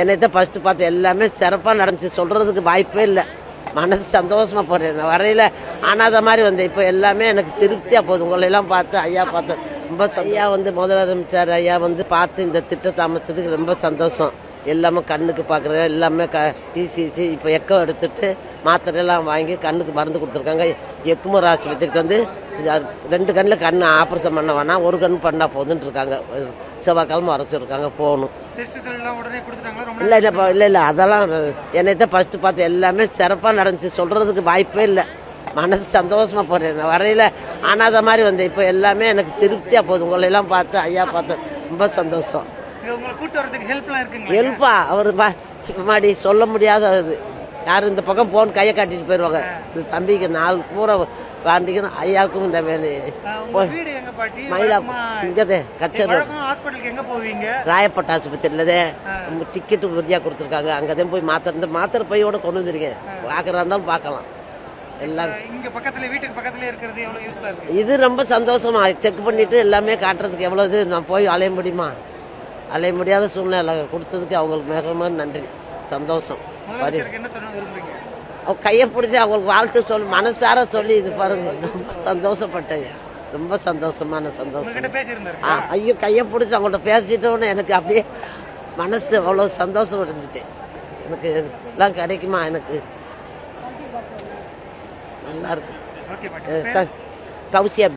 என்னை தான் ஃபஸ்ட்டு பார்த்து எல்லாமே சிறப்பாக நடந்துச்சு. சொல்கிறதுக்கு வாய்ப்பே இல்லை. மனசு சந்தோஷமாக போகிறேன் வரையில் அனாத மாதிரி வந்தேன். இப்போ எல்லாமே எனக்கு திருப்தியாக போகுது. உங்களை எல்லாம் பார்த்து ஐயா பார்த்து. ரொம்ப ஐயா வந்து முதலமைச்சர் ஐயா வந்து பார்த்து இந்த திட்டத்தை அமைச்சதுக்கு ரொம்ப சந்தோஷம். எல்லாமே கண்ணுக்கு பார்க்குற எல்லாமே க இசிசி இப்போ எக்கோ எடுத்துட்டு மாத்திரையெல்லாம் வாங்கி கண்ணுக்கு மருந்து கொடுத்துருக்காங்க. எக்குமர் ஆஸ்பத்திரிக்கு வந்து ரெண்டு கண்ணில் கண் ஆப்ரேஷன் பண்ண வேணாம். ஒரு கண் பண்ணால் போதுன்ட்டு இருக்காங்க. செவ்வாய்க்கிழமை வர சொல்லியிருக்காங்க போகணும். இல்லை இல்லைப்பா இல்லை இல்லை அதெல்லாம் என்னை தான் ஃபஸ்ட்டு பார்த்து எல்லாமே சிறப்பாக நடந்துச்சு. சொல்கிறதுக்கு வாய்ப்பே இல்லை. மனசு சந்தோஷமாக போகிறேன் நான் வரையில் அனாத மாதிரி வந்தேன். இப்போ எல்லாமே எனக்கு திருப்தியாக போகுது. உங்களை எல்லாம் பார்த்து ஐயா பார்த்து ரொம்ப சந்தோஷம். ஹெல்ப்பா அவர் மாடி சொல்ல முடியாத இது யார் இந்த பக்கம் போன் கையை காட்டிட்டு போயிடுவாங்க இது தம்பிக்கு நாலு பூரா வாண்டிக்கணும் ஐயாவுக்கும் இந்த வேலை. மயிலா இங்கதே கச்சேரி. ராயப்பட்ட ஆஸ்பத்திரியில் தான் டிக்கெட்டு உறுதியாக கொடுத்துருக்காங்க. அங்கே தான் போய் மாத்திரை இந்த மாத்திரை பையோட கொண்டு வந்துருக்கேன் பார்க்குறா இருந்தாலும் பார்க்கலாம் எல்லாம் இங்க பக்கத்துல வீட்டுக்கு பக்கத்துல இருக்கிறது எவ்வளவு யூஸ்ஃபுல்லா இருக்கு? இது ரொம்ப சந்தோஷமா. செக் பண்ணிட்டு எல்லாமே காட்டுறதுக்கு எவ்வளோ இது? நான் போய் அலைய முடியுமா? அலைய முடியாத சூழ்நிலை. கொடுத்ததுக்கு அவங்களுக்கு மிக மிக நன்றி. சந்தோஷம். அவங்க கையை பிடிச்சி அவங்களுக்கு வாழ்த்து சொல்லி மனசார சொல்லி இது பாருங்க. ரொம்ப சந்தோஷப்பட்டேன் ரொம்ப சந்தோஷமான சந்தோஷம். ஆ, ஐயோ கையை பிடிச்சி அவங்கள்ட்ட பேசிட்டோன்னு எனக்கு அப்படியே மனசு அவ்வளோ சந்தோஷம் அடைஞ்சிட்டேன் எனக்கு எல்லாம் கிடைக்குமா? எனக்கு நல்லா இருக்கு. கௌசியா